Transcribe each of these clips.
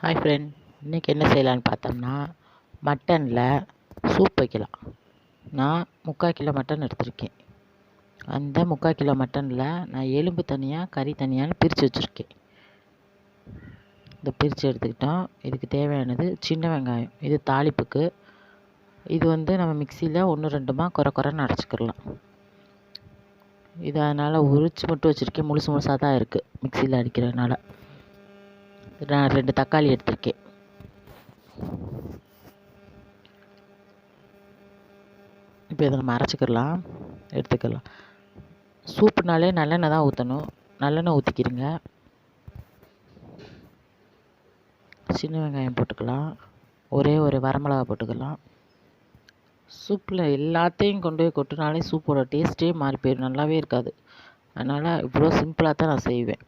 Hi friend இன்றைக்கி என்ன செய்யலான்னு பார்த்தோம்னா மட்டனில் சூப் வைக்கலாம். நான் முக்கால் கிலோ மட்டன் எடுத்திருக்கேன். அந்த முக்கால் கிலோ மட்டனில் நான் எலும்பு தனியாக கறி தனியான்னு பிரித்து வச்சுருக்கேன். இந்த பிரித்து எடுத்துக்கிட்டோம். இதுக்கு தேவையானது சின்ன வெங்காயம். இது தாளிப்புக்கு. இது வந்து நம்ம மிக்சியில் ஒன்று ரெண்டுமா குறை குறைன்னு அரைச்சிக்கிடலாம். இது அதனால் உரித்து மட்டும் வச்சுருக்கேன். முழுசு முழுசாக தான் இருக்குது மிக்சியில் அடிக்கிறதுனால. நான் ரெண்டு தக்காளி எடுத்திருக்கேன். இப்போ இதை நம்ம அரைச்சிக்கிடலாம் எடுத்துக்கலாம் சூப்புனாலே நல்லெண்ணெய் தான் ஊற்றணும் நல்லெண்ணெய் ஊற்றிக்கிடுங்க சின்ன வெங்காயம் போட்டுக்கலாம். ஒரே ஒரு வரமிளகா போட்டுக்கலாம். சூப்பில் எல்லாத்தையும் கொண்டு போய் கொட்டினாலே சூப்போட டேஸ்ட்டே மாறி போயிடும். நல்லாவே இருக்காது. அதனால் இவ்வளோ சிம்பிளாக தான் நான் செய்வேன்.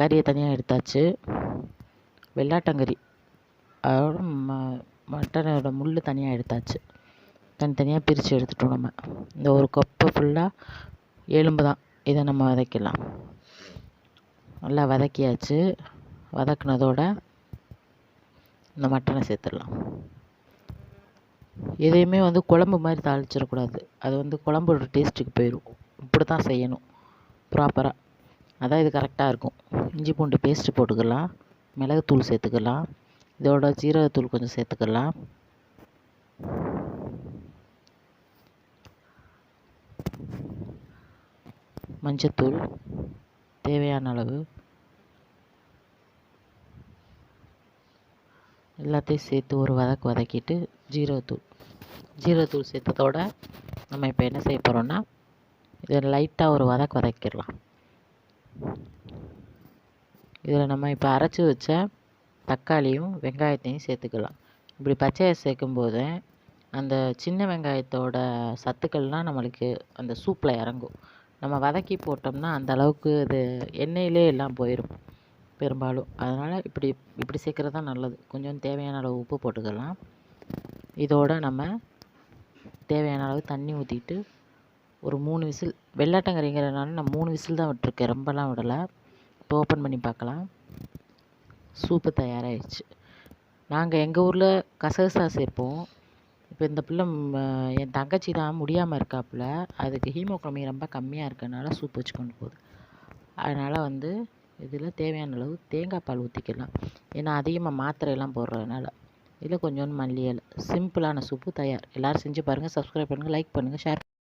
கறியை தனியாக எடுத்தாச்சு. வெள்ளாட்டங்கறி. அதோட ம மட்டனோட முள் தனியாக எடுத்தாச்சு. தனித்தனியாக பிரித்து எடுத்துட்டோம் நம்ம. இந்த ஒரு கொப்பை ஃபுல்லாக எலும்பு தான். இதை நம்ம வதக்கிடலாம். நல்லா வதக்கியாச்சு. வதக்குனதோட இந்த மட்டனை சேர்த்துடலாம். எதையுமே வந்து குழம்பு மாதிரி தாளிச்சிடக்கூடாது. அது வந்து குழம்போட டேஸ்ட்டுக்கு போயிடும் இப்படி தான் செய்யணும். ப்ராப்பராக அதான் இது கரெக்டாக இருக்கும். இஞ்சி பூண்டு பேஸ்ட்டு போட்டுக்கலாம். மிளகுத்தூள் சேர்த்துக்கலாம். இதோட ஜீரகத்தூள் கொஞ்சம் சேர்த்துக்கலாம். மஞ்சத்தூள் தேவையான அளவு. எல்லாத்தையும் சேர்த்து ஒரு வதக்கு வதக்கிட்டு ஜீரகத்தூள். ஜீரகத்தூள் சேர்த்ததோட நம்ம இப்போ என்ன செய்ய போகிறோன்னா இதை லைட்டாக ஒரு வதக்கு வதக்கிடலாம். இதில் நம்ம இப்போ அரைச்சி வச்ச தக்காளியும் வெங்காயத்தையும் சேர்த்துக்கலாம். இப்படி பச்சையை சேர்க்கும்போது அந்த சின்ன வெங்காயத்தோட சத்துக்கள்லாம் நம்மளுக்கு அந்த சூப்பில் இறங்கும். நம்ம வதக்கி போட்டோம்னா அந்த அளவுக்கு அது எண்ணெயிலே எல்லாம் போயிடும் பெரும்பாலும். அதனால் இப்படி இப்படி சேர்க்குறது தான் நல்லது. கொஞ்சம் தேவையான அளவு உப்பு போட்டுக்கலாம். இதோட நம்ம தேவையான அளவு தண்ணி ஊற்றிட்டு ஒரு மூணு விசில் வெள்ளாட்டங்கறிங்கிறனால நான் மூணு விசில் தான் விட்டுருக்கேன். ரொம்பலாம் விடலை. இப்போ ஓப்பன் பண்ணி பார்க்கலாம். சூப்பு தயாராகிடுச்சு நாங்கள் எங்கள் ஊரில் கசகசா சேர்ப்போம். இப்போ இந்த பிள்ளை என் தங்கச்சி தான் முடியாமல் இருக்காப்புல. அதுக்கு ஹீமோக்ளோமி ரொம்ப கம்மியாக இருக்கனால சூப் வச்சு கொண்டு போகுது. அதனால் வந்து இதில் தேவையான அளவு தேங்காய் பால் ஊற்றிக்கலாம் ஏன்னா அதிகமாக மாத்திரையெல்லாம் போடுறதுனால. இதில் கொஞ்சோண்டு மல்லி இலை சிம்பிளான சூப்பு தயார். எல்லோரும் செஞ்சு பாருங்கள் சப்ஸ்கிரைப் பண்ணுங்கள் லைக் பண்ணுங்கள் ஷேர்